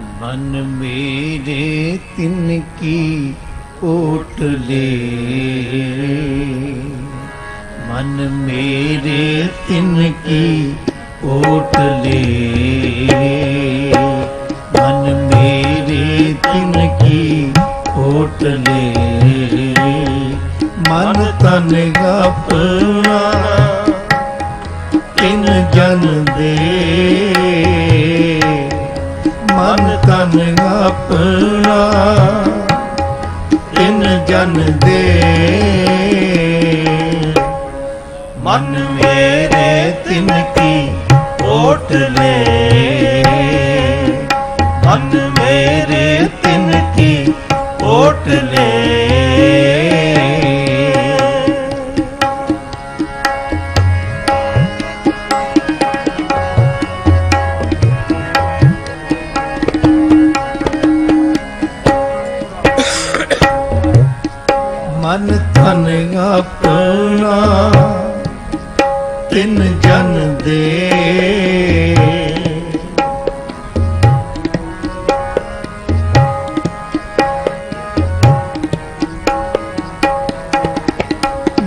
ਮਨ ਮੇਰੇ ਤਿੰਨ ਕੀ ਓਟ ਮਨ ਮੇਰੇ ਤਿੰਨ ਕੀ ਓਟ ਲੈ। ਮਨ ਮੇਰੇ ਤਿੰਨ ਕੀ ਓਟ ਮਨ ਤਨ ਆਪਣਾ ਤਿਨ ਜਨ ਦੇ। ਮਨ ਤਨ ਆਪਣਾ ਤਿਨ ਜਨ ਦੇ। ਮਨ ਮੇਰੇ ਤਿਨ ਕੀ ਓਟ ਲੈ। ਮਨ ਤਨ ਆਪਣਾ, ਤਿਨ ਜਨ ਦੇ।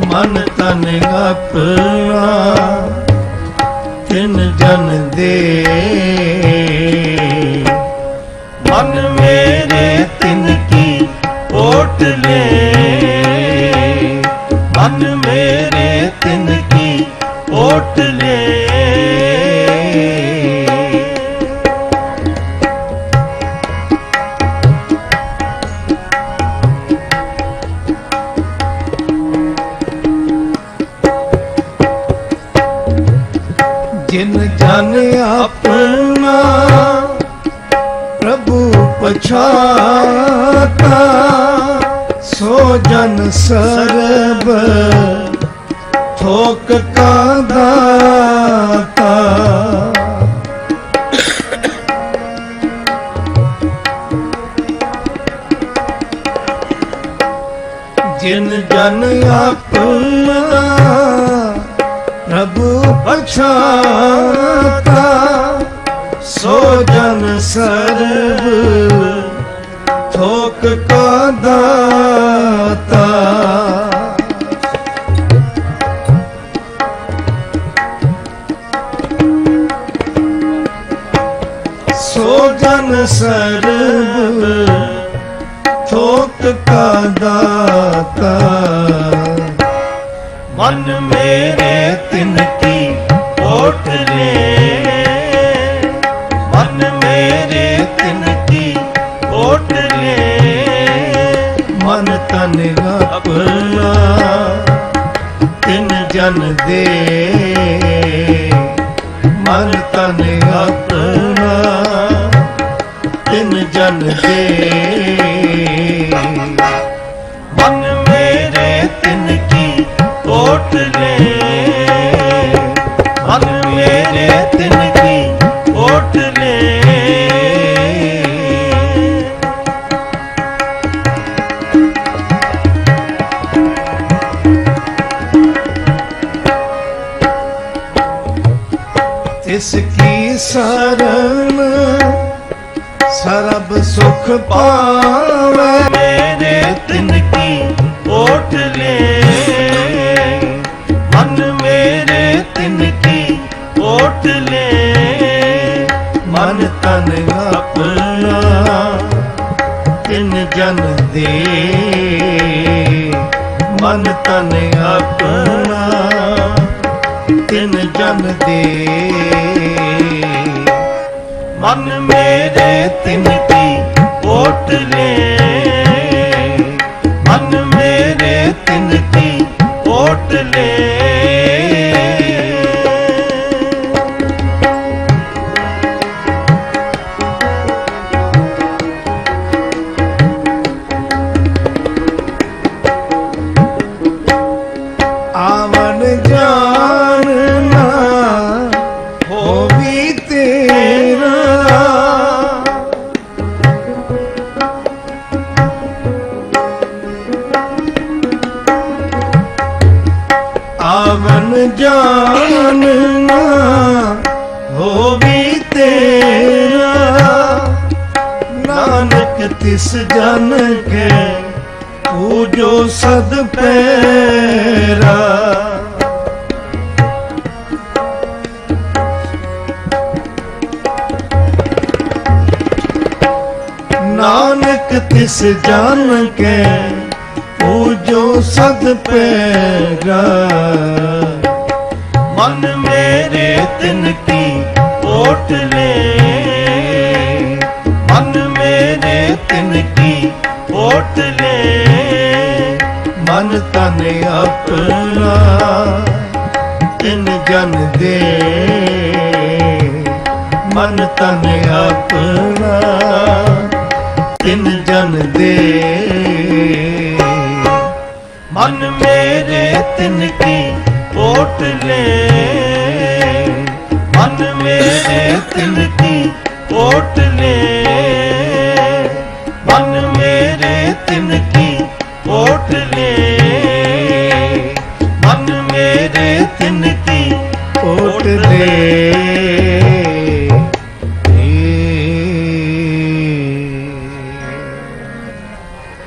ਮਨ ਤਨ ਆਪਣਾ, ਤਿੰਨ ਜਨ ਦੇ। ਮਨ ਮੇਰੇ ਤਿੰਨ ਕੀ ਓਟ ਲੈ ਓਟ ਲੈ ਜਿਨ ਜਨ ਆਪਣਾ ਪ੍ਰਭੂ ਪਛਾਤਾ ਸੋ ਜਨ ਸਰਬ ਥੋਕ ਕਾ ਦਾਤਾ ਜਿਨ ਜਨ ਆਪਣਾ ਪ੍ਰਭੂ ਪਛਾਤਾ ਸੋ ਜਨ ਸਰਬ ਥੋਕ ਕਾ ਦਾਤਾ ਸਰਬ ਥੋਕ ਕਾ ਦਾਤਾ। ਮਨ ਮੇਰੇ ਤਿਨ ਕੀ ਓਟ ਲੈ ਮਨ ਮੇਰੇ ਤਿਨ ਕੀ ਓਟ ਲੈ ਮਨ ਤਨ ਆਪਣਾ ਤਿਨ ਜਨ ਦੇ। ਮਨ ਤਨ ਆਪਣਾ ਜਨ ਦੇ ਮਨ ਮੇਰੇ ਤਿਨ ਕੀ ਓਟ ਲੈ ਮਨ ਮੇਰੇ ਤਿਨ ਕੀ ਓਟ ਲੈ ਤਿਸ ਕੀ ਸਰਣ ਸਰਬ ਸੁਖ ਪਾਵੇ। ਮੇਰੇ ਤਿਨ ਕੀ ਓਟ ਲੈ ਮਨ ਮੇਰੇ ਤਿਨ ਕੀ ਓਟ ਲੈ ਮਨ ਤਨ ਆਪਣਾ ਤਿਨ ਜਨ ਦੇ। ਮਨ ਤਨ ਆਪਣਾ ਤਿਨ ਜਨ ਦੇ। ਮਨ ਮੇਰੇ ਤਿਨ ਕੀ ਓਟ ਲੈ ਮਨ ਮੇਰੇ ਤਿਨ ਤਿਸ ਜਨ ਕੇ ਪੂਜੋ ਸਦ ਪੈਰਾ। ਨਾਨਕ ਤਿਸ ਜਨ ਕੇ ਪੂਜੋ ਸਦ ਪੈਰਾ। ਮਨ ਮੇਰੇ ਤਿਨ ਕੀ ਓਟ ਲੈ ਤਿਨ ਕੀ ਓਟ ਲੈ। ਮਨ ਤਨ ਆਪਣਾ ਤਿਨ ਜਨ ਦੇ। ਮਨ ਤਨ ਆਪਣਾ ਤਿਨ ਜਨ ਦੇ। ਮਨ ਮੇਰੇ ਤਿਨ ਕੀ ਓਟ ਲੈ।